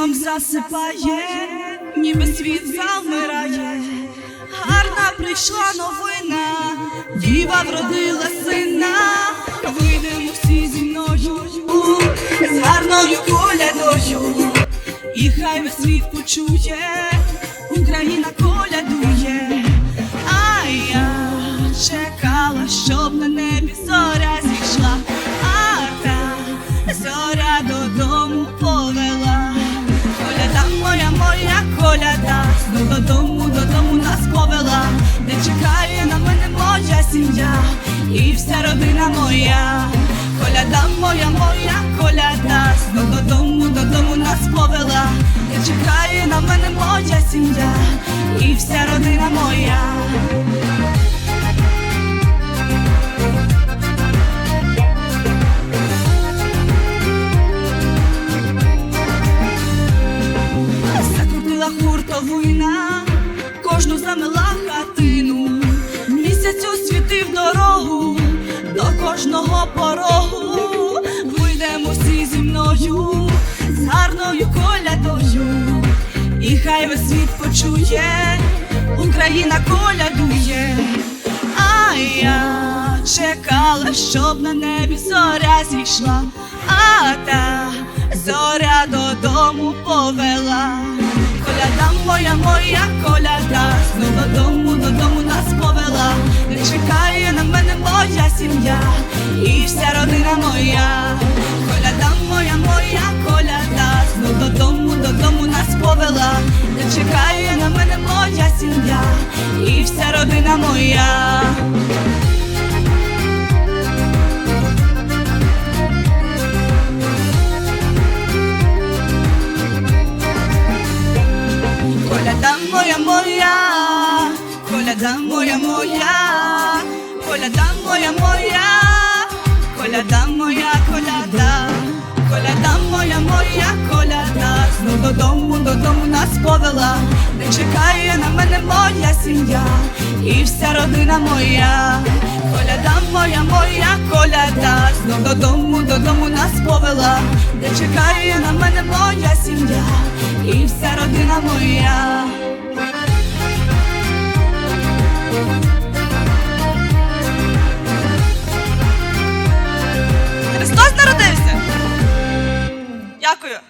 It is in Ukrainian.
сном засипає, ніби світ замирає, Гарна прийшла новина, діва вродила сина, вийдемо всі зі мною з гарною колядою, і хай весь світ почує, коляда, знов додому, додому нас повела, де чекає на мене моя сім'я. І вся родина моя. Коляда моя, моя коляда, знов додому, додому нас повела, де чекає на мене моя сім'я. І вся родина моя. Хуртовина, кожну замила хатину, місяць освітив дорогу до кожного порогу. Вийдемо всі зі мною з гарною колядою, і хай весь світ почує, Україна колядує, а я чекала, щоб на небі зоря зійшла, а та зоря додому повела. Коляда моя, моя коляда, знов додому, додому нас повела. Не чекає на мене моя сім'я і вся родина моя. Коляда моя, моя коляда, знов додому, додому нас повела. Не чекає на мене моя сім'я і вся родина моя. Моя. Коляда моя моя, коляда моя моя, коляда моя коляда, коляда моя моя коляда, знов додому, додому нас повела, не чекає на мене моя сім'я. І вся родина моя. Коляда моя, моя коляда, знов додому, додому нас повела, де чекає на мене моя сім'я. І вся родина моя. Дякую.